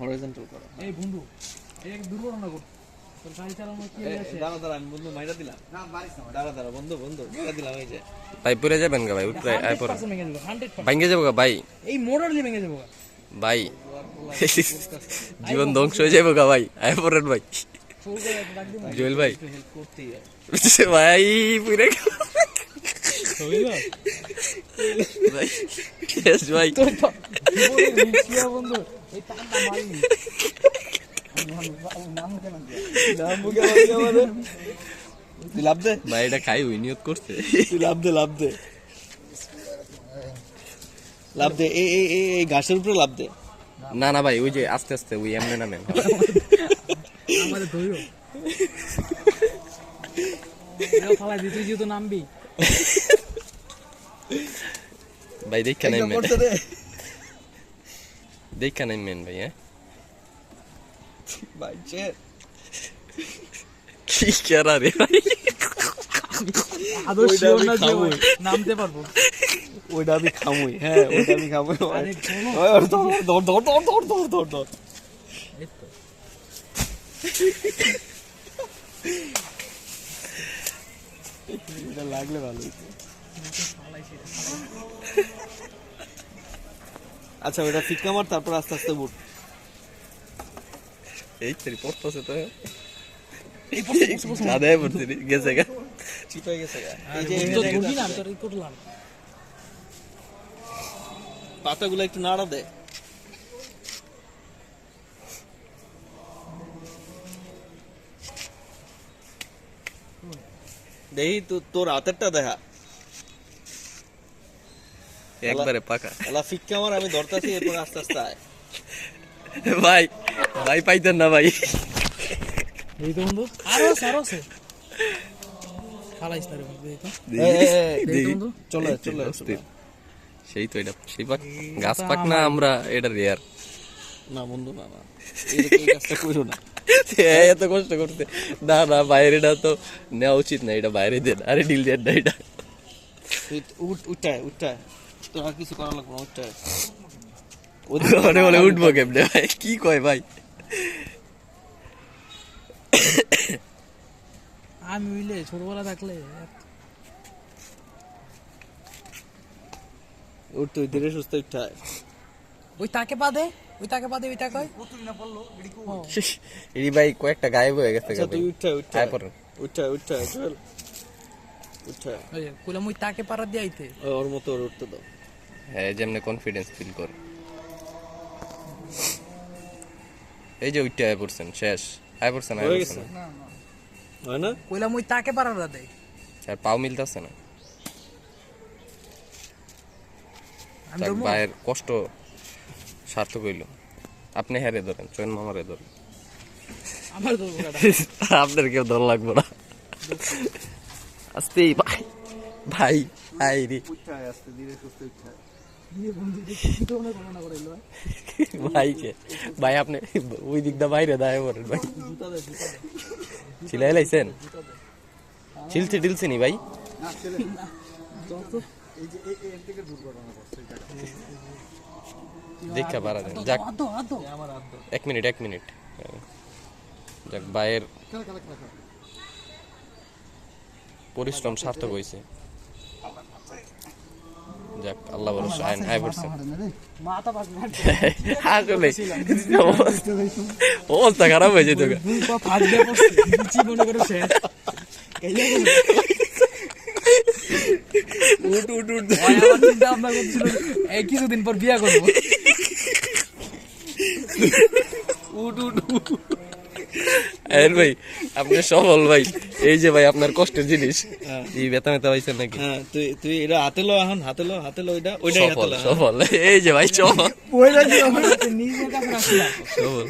Horizontal করো এই বন্ধু এক দুর্ঘটনা করো জীবন ধ্বংস হয়ে যাব গা ভাই আয় ভাই। জুয়েল ভাই। ভাই পুরে ভাই। ভাই বন্ধু। কেন তুই লাভ দে ভাই এটা খাই ওই নিয়ত করছে। তুই লাভ দে লাভ দে। লাভ দে এই এই এই এই ঘাসের উপরে লাভ দে। না না ভাই ওই যে আস্তে আস্তে ওই এমনি নামেন আমাদের ফালাই যেহেতু নামবি। ভাই দেখা দে দেখা নামেন ভাই হ্যাঁ ভাই জেট কি করা রে ভাই? আদর্শ না যে নামতে পারব? ওইটা আমি খামুই হ্যাঁ ওইটা আমি খামুই ধর ধর ধর ধর ধর ধর ধর লাগলে ভালো আচ্ছা ওটা ফিক্কা মার তারপর আস্তে আস্তে বুট। এই তেরি পড়তেছে তো। আদায় পড়ছে রে, গেছে গা। চিপাই গেছে গা। এই যে বন্ধু, এখানে না, আমি তোর ই করলাম। পাতাগুলো একটু নাড়া দে। দেখি তো তোর হাতেরটা দেখা। একবারে পাকা। এলা ফিক্কা আমার আমি ধরতাছি এরপর আস্তে আস্তে আয়। ভাই ভাই পাইতেন না ভাই। এই তো বন্ধু। আরও আরও আছে। ফালাইস না রে বন্ধু, এই তো। এই, এই, এই, এই তো বন্ধু। চলে চলে। সেই তো এটা সেই পাক গাছ পাক না আমরা। এটা রেয়ার না বন্ধু না না। এই- কাজটা করো না। এত কষ্ট করতে না না বাইরেটা তো নেওয়া উচিত না এটা বাইরে দেন। আরে ডিল দেন না এটা। উঠ উঠায় উঠায়। তোর আর কিছু করা লাগবে না বলে উঠবো কেমনে ভাই? কি কয় ভাই? আমি উইলে ছোটবেলা থাকলে উঠ তুই ধীরে সুস্থ উঠায় ওই তাকে বাদে ওই তাকে বাদে ওই তাকে এই ভাই কয়েকটা গায়েব হয়ে গেছে আচ্ছা তুই পড়েন উঠায় উঠায় চল। কইলাম ওই তাকে পাড়া দিয়ে আইতে। ওর মতো ওর উঠতে দাও। হ্যাঁ যেমনি কনফিডেন্স ফিল করে। এই যে উঠতে আয় পড়ছেন শেষ। আয় পড়ছেন আয় পড়ছেন? হয় না? কইলাম ওই তাকে পাড়া দেয় আর পাও মিলতেছে না। আমি যাক, ভাইয়ের কষ্ট সার্থক হইল। আপনি হ্যারে ধরেন চয়ন মামারে ধরেন। আমার ধরবো আপনার কেউ ধর লাগবে না। আস্তে ভাই ভাই আই রে ভাই কে ভাই আপনি ওই দিক দা বাইরে দায় বলেন ভাই চিলাই লাইছেন চিলছে ডিলছে নি ভাই দেখা পারা দেন যাক এক মিনিট এক মিনিট যাক ভাইয়ের পরিশ্রম সার্থক হয়েছে যাক আল্লাহ ভরসা আইন হাই পড়ছে আসলে অবস্থা খারাপ হয়ে যেত কিছুদিন পর বিয়া করব। উঠ উঠ। উঠ ভাই আপনি সফল ভাই। এই যে ভাই আপনার কষ্টের জিনিস। এই বেতা মেতা পাইছেন নাকি? হ্যাঁ তুই তুই এটা হাতে লো এখন হাতে লো হাতে লো ওইটা ওইটাই হাতে সফল লো। সফল এই যে ভাই সফল। সফল।